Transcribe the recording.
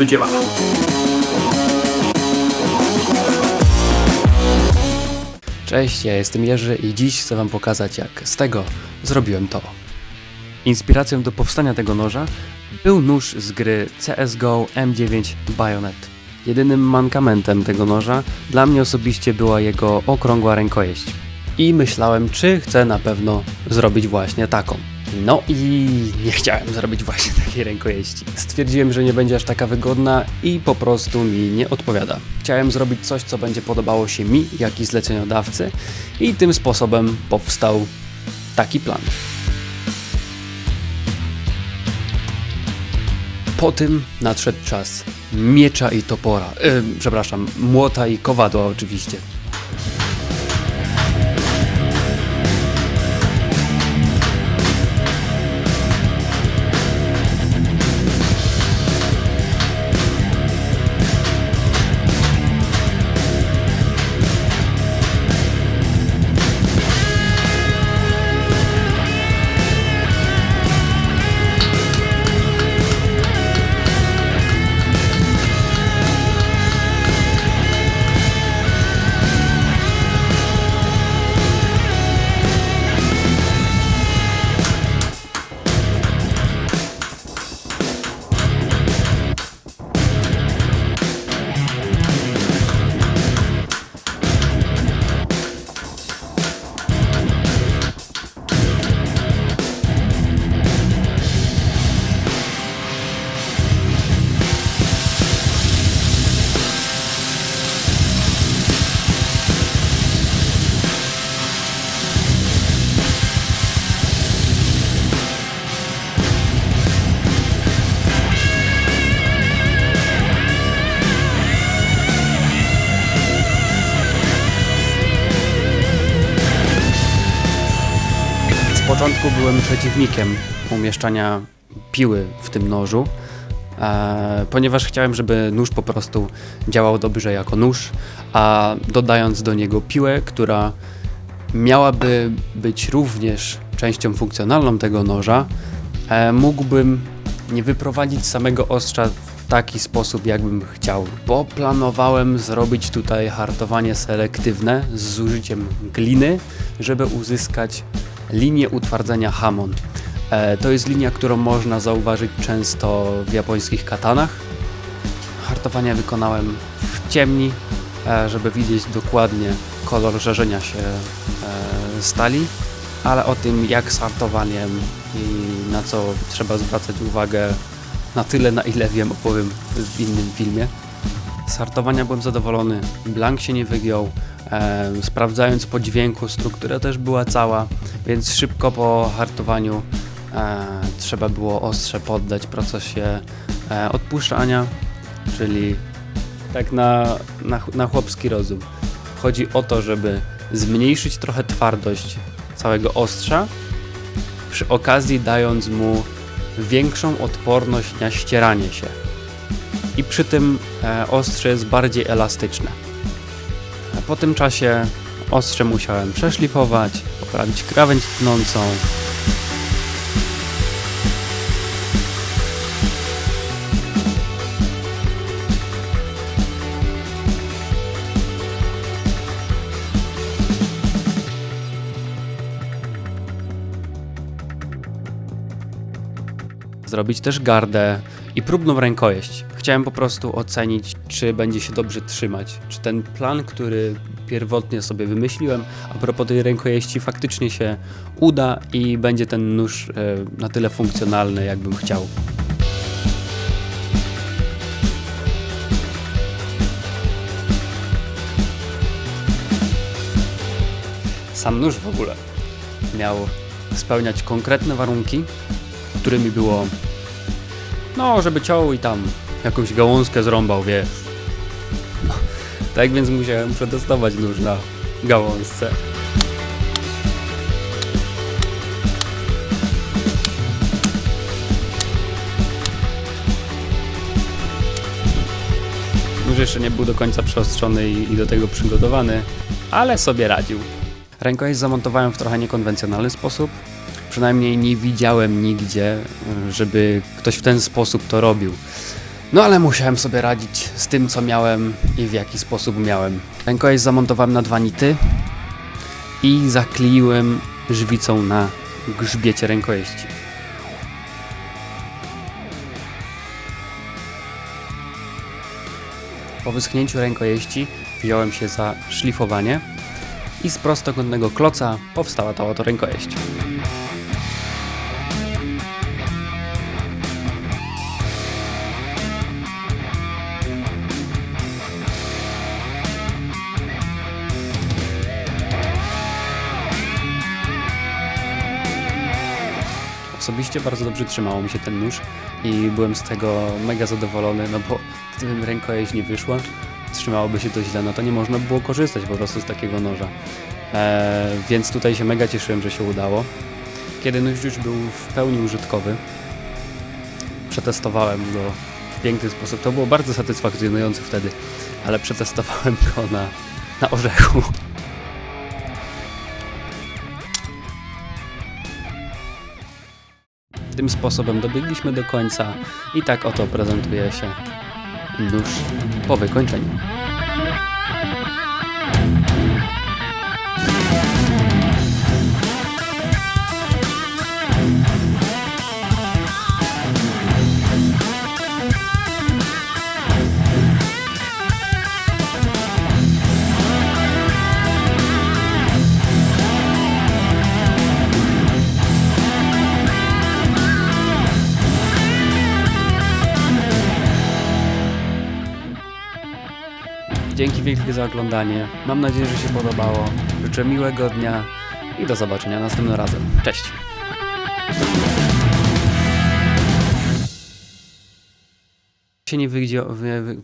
do dzieła. Cześć, ja jestem Jerzy i dziś chcę Wam pokazać, jak z tego zrobiłem to. Inspiracją do powstania tego noża był nóż z gry CSGO M9 Bayonet. Jedynym mankamentem tego noża dla mnie osobiście była jego okrągła rękojeść. I myślałem, czy chcę na pewno zrobić właśnie taką. No i nie chciałem zrobić właśnie takiej rękojeści. Stwierdziłem, że nie będzie aż taka wygodna i po prostu mi nie odpowiada. Chciałem zrobić coś, co będzie podobało się mi, jak i zleceniodawcy i tym sposobem powstał taki plan. Po tym nadszedł czas miecza i topora. Yy, przepraszam, młota i kowadła oczywiście. Początku byłem przeciwnikiem umieszczania piły w tym nożu, e, ponieważ chciałem, żeby nóż po prostu działał dobrze jako nóż, a dodając do niego piłę, która miałaby być również częścią funkcjonalną tego noża, e, mógłbym nie wyprowadzić samego ostrza w taki sposób, jakbym chciał, bo planowałem zrobić tutaj hartowanie selektywne z użyciem gliny, żeby uzyskać linię utwardzenia Hamon. E, to jest linia, którą można zauważyć często w japońskich katanach. Hartowania wykonałem w ciemni, e, żeby widzieć dokładnie kolor żarzenia się e, stali, ale o tym jak z hartowaniem i na co trzeba zwracać uwagę na tyle, na ile wiem, opowiem w innym filmie. Z hartowania byłem zadowolony, blank się nie wygiął, sprawdzając po dźwięku struktura też była cała, więc szybko po hartowaniu e, trzeba było ostrze poddać procesie e, odpuszczania, czyli tak na, na, na chłopski rozum. Chodzi o to, żeby zmniejszyć trochę twardość całego ostrza, przy okazji dając mu większą odporność na ścieranie się. I przy tym e, ostrze jest bardziej elastyczne. Po tym czasie ostrze musiałem przeszlifować, poprawić krawędź tnącą. Zrobić też gardę i próbną rękojeść. Chciałem po prostu ocenić, czy będzie się dobrze trzymać. Czy ten plan, który pierwotnie sobie wymyśliłem, a propos tej rękojeści, faktycznie się uda i będzie ten nóż e, na tyle funkcjonalny, jakbym chciał. Sam nóż w ogóle miał spełniać konkretne warunki, którymi było no, żeby ciął i tam jakąś gałązkę zrąbał, wiesz. No, tak więc musiałem przetestować nóż na gałązce. Nóż jeszcze nie był do końca przeostrzony i, do tego przygotowany, ale sobie radził. Rękojeść zamontowałem w trochę niekonwencjonalny sposób. Przynajmniej nie widziałem nigdzie, żeby ktoś w ten sposób to robił. No ale musiałem sobie radzić z tym, co miałem i w jaki sposób miałem. Rękojeść zamontowałem na dwa nity i zakleiłem żwicą na grzbiecie rękojeści. Po wyschnięciu rękojeści wziąłem się za szlifowanie i z prostokątnego kloca powstała ta oto rękojeść. Osobiście bardzo dobrze trzymało mi się ten nóż i byłem z tego mega zadowolony, no bo gdybym rękojeść nie wyszła, trzymałoby się to źle, no to nie można by było korzystać po prostu z takiego noża. Eee, więc tutaj się mega cieszyłem, że się udało. Kiedy nóż już był w pełni użytkowy, przetestowałem go w piękny sposób. To było bardzo satysfakcjonujące wtedy, ale przetestowałem go na, na orzechu. Tym sposobem dobiegliśmy do końca i tak oto prezentuje się nóż po wykończeniu. Dzięki wielkie za oglądanie. Mam nadzieję, że się podobało. Życzę miłego dnia i do zobaczenia następnym razem. Cześć! się nie wyjdzie. Wy, wy,